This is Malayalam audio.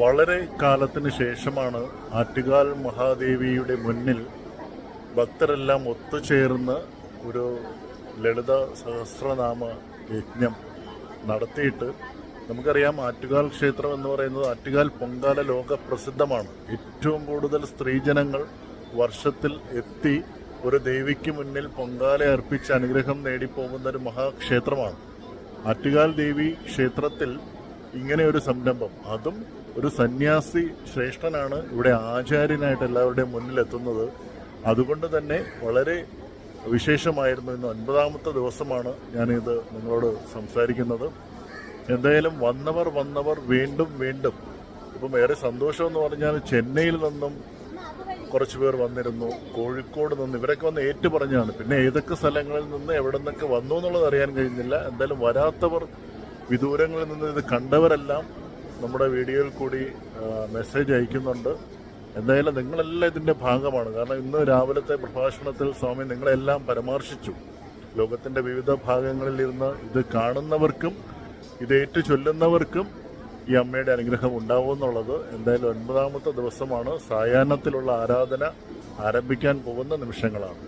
വളരെ കാലത്തിന് ശേഷമാണ് ആറ്റുകാൽ മഹാദേവിയുടെ മുന്നിൽ ഭക്തരെല്ലാം ഒത്തുചേർന്ന് ഒരു ലളിത സഹസ്രനാമ യജ്ഞം നടത്തിയിട്ട് നമുക്കറിയാം ആറ്റുകാൽ ക്ഷേത്രം എന്ന് പറയുന്നത് ആറ്റുകാൽ പൊങ്കാല ലോക പ്രസിദ്ധമാണ്. ഏറ്റവും കൂടുതൽ സ്ത്രീജനങ്ങൾ വർഷത്തിൽ എത്തി ഒരു ദേവിക്ക് മുന്നിൽ പൊങ്കാല അർപ്പിച്ച് അനുഗ്രഹം നേടിപ്പോകുന്ന ഒരു മഹാക്ഷേത്രമാണ്. ആറ്റുകാൽ ദേവി ക്ഷേത്രത്തിൽ ഇങ്ങനെ ഒരു സംരംഭം. അതും ഒരു സന്യാസി ശ്രേഷ്ഠനാണ് ഇവിടെ ആചാര്യനായിട്ട് എല്ലാവരുടെയും മുന്നിലെത്തുന്നത് അതുകൊണ്ട് തന്നെ വളരെ വിശേഷമായിരുന്നു ഇന്ന് ഒൻപതാമത്തെ ദിവസമാണ് ഞാനിത് നിങ്ങളോട് സംസാരിക്കുന്നത്. എന്തായാലും വന്നവർ വന്നവർ വീണ്ടും വീണ്ടും. ഇപ്പം ഏറെ സന്തോഷം എന്ന് പറഞ്ഞാൽ ചെന്നൈയിൽ നിന്നും കുറച്ച് പേർ വന്നിരുന്നു. കോഴിക്കോട് നിന്ന് ഇവരൊക്കെ വന്ന് ഏറ്റു പറഞ്ഞാണ് പിന്നെ ഏതൊക്കെ സ്ഥലങ്ങളിൽ നിന്ന് എവിടെ നിന്നൊക്കെ വന്നു എന്നുള്ളത് അറിയാൻ കഴിഞ്ഞില്ല. എന്തായാലും വരാത്തവർ വിദൂരങ്ങളിൽ നിന്ന് ഇത് കണ്ടവരെല്ലാം നമ്മുടെ വീഡിയോയിൽ കൂടി മെസ്സേജ് അയക്കുന്നുണ്ട്. എന്തായാലും നിങ്ങളെല്ലാം ഇതിന്റെ ഭാഗമാണ്. കാരണം ഇന്ന് രാവിലത്തെ പ്രഭാഷണത്തിൽ സ്വാമി നിങ്ങളെല്ലാം പരാമർശിച്ചു. ലോകത്തിന്റെ വിവിധ ഭാഗങ്ങളിൽ ഇരുന്ന് ഇത് കാണുന്നവർക്കും ഇത് ഏറ്റു ചൊല്ലുന്നവർക്കും ഈ അമ്മയുടെ അനുഗ്രഹം ഉണ്ടാവുമെന്നുള്ളത് എന്തായാലും ഒൻപതാമത്തെ ദിവസമാണ്. സായാഹ്നത്തിലുള്ള ആരാധന ആരംഭിക്കാൻ പോകുന്ന നിമിഷങ്ങളാണ്.